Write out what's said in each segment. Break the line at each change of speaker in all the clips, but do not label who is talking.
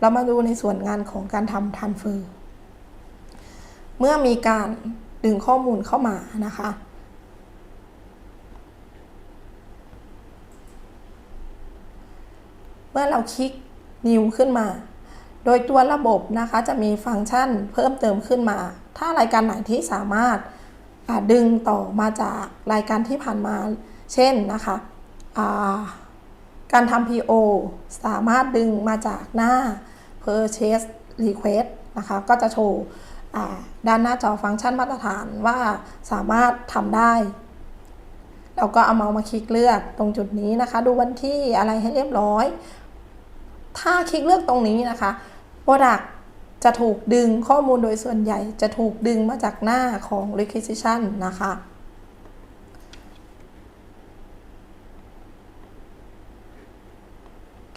เรามาดูในส่วนงานของการทำ transfer เมื่อมีการดึงข้อมูลเข้ามานะคะ เมื่อเราคลิก New ขึ้นมา โดยตัวระบบนะคะจะมีฟังก์ชันเพิ่มเติมขึ้นมา ถ้ารายการไหนที่สามารถดึงต่อมาจากรายการที่ผ่านมา เช่นนะคะาการทำ PO สามารถดึงมาจากหน้า Purchase Request นะคะก็จะโชว์ด้านหน้าจอฟังก์ชันมาตรฐานว่าสามารถทำได้ เราก็เอาเมาส์มาคลิกเลือกตรงจุดนี้นะคะ ดูวันที่อะไรให้เรียบร้อย ถ้าคลิกเลือกตรงนี้นะคะ Product จะถูกดึงข้อมูลโดยส่วนใหญ่ จะถูกดึงมาจากหน้าของ requisition นะคะ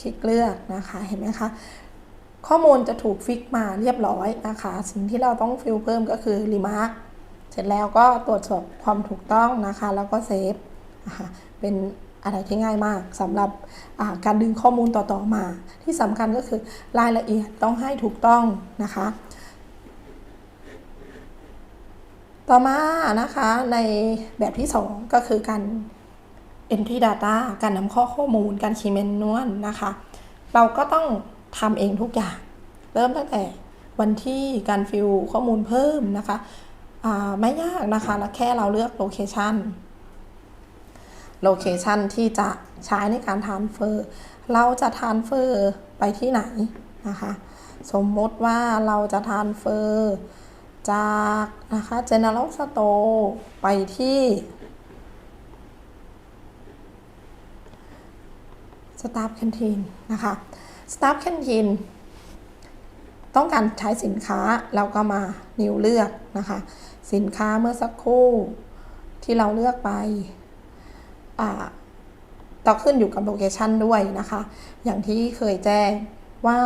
คลิกเลือกนะคะ เห็นไหมคะ ข้อมูลจะถูกฟิกมาเรียบร้อยนะคะ สิ่งที่เราต้องฟิลเพิ่มก็คือ remark เสร็จแล้วก็ตรวจสอบความถูกต้องนะคะ แล้วก็เซฟนะคะเป็นอะไรที่ง่ายมากสำหรับการดึงข้อมูลต่อๆมา ที่สำคัญก็คือรายละเอียดต้องให้ถูกต้องนะคะ ต่อมานะคะในแบบที่ 2 ก็คือการ entry data การนำข้อข้อมูลการคีย์เมนนวลนะคะ เราก็ต้อง ทำเองทุกอย่าง เริ่มตั้งแต่วันที่การฟิลข้อมูลเพิ่มนะคะไม่ยากนะคะแล้วแค่เราเลือกโลเคชันโลเคชันที่จะใช้ในการทานเฟอร์เราจะทานเฟอร์ไปที่ไหนนะคะ สมมติว่าเราจะทานเฟอร์จากนะคะ General Store ไปที่ Staff Canteen นะคะ Staff Canteen ต้องการใช้สินค้าเราก็มานิวเลือกนะคะ สินค้าเมื่อสักครู่ที่เราเลือกไปต่อขึ้นอยู่กับโลเคชันด้วยนะคะ อย่างที่เคยแจ้งว่า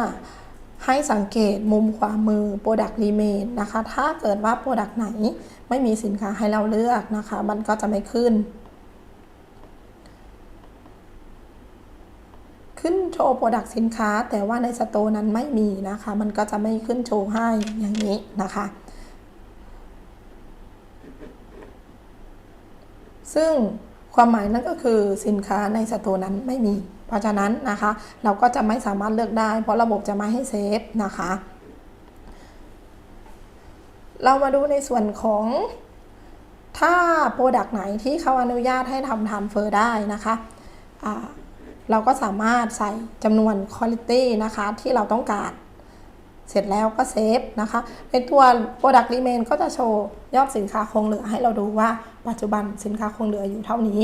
ให้สังเกตมุมขวามือ Product Remain นะคะ ถ้าเกิดว่า Product ไหนไม่มีสินค้าให้เราเลือกนะคะ มันก็จะไม่ขึ้น ขึ้นโชว์ Product สินค้า แต่ว่าในสโตร์นั้นไม่มีนะคะ มันก็จะไม่ขึ้นโชว์ให้อย่างนี้นะคะ ซึ่งความหมายนั่นก็คือสินค้าในสโตร์นั้นไม่มี เพราะฉะนั้นนะคะ เราก็จะไม่สามารถเลือกได้ เพราะระบบจะไม่ให้เซฟนะคะ เรามาดูในส่วนของถ้าโปรดักต์ไหนที่เขาอนุญาตให้ทำทานเฟอร์ได้นะคะะ เราก็สามารถใส่จำนวนคุณภาพนะคะ ที่เราต้องการ เสร็จแล้วก็เซฟนะคะ ในตัว Product Remain ก็จะโชว์ยอดสินค้าคงเหลือให้เราดูว่าปัจจุบันสินค้าคงเหลืออยู่เท่านี้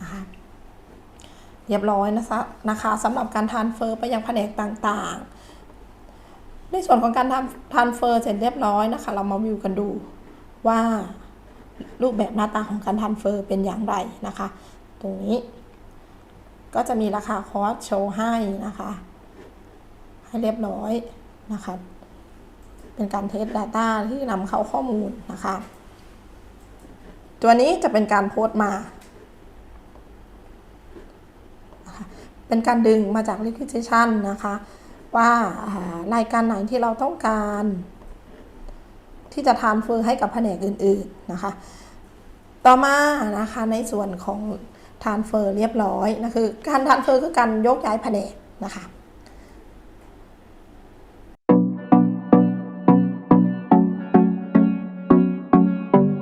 นะคะเรียบร้อยนะคะนะคะสำหรับการทานเฟอร์ไปยังแผนกต่างๆ ในส่วนของการทำทานเฟอร์เสร็จเรียบร้อยนะคะ เรามาวิวกันดูว่ารูปแบบหน้าตาของการทานเฟอร์เป็นอย่างไรนะคะ ตรงนี้ ก็จะมีราคาคอร์สโชว์ให้นะคะ ให้เรียบร้อยนะคะ เป็นการเทส Data ที่นำเข้าข้อมูลนะคะ ตัวนี้จะเป็นการโพสต์มา เป็นการดึงมาจาก requisition นะคะ ว่ารายการไหนที่เราต้องการ ที่จะทานเฟอร์ให้กับแผนกอื่น ๆนะคะ ต่อมานะคะในส่วนของ ทานเฟอร์เรียบร้อยนะคือการทานเฟอร์คือการยกย้ายแผนกนะคะ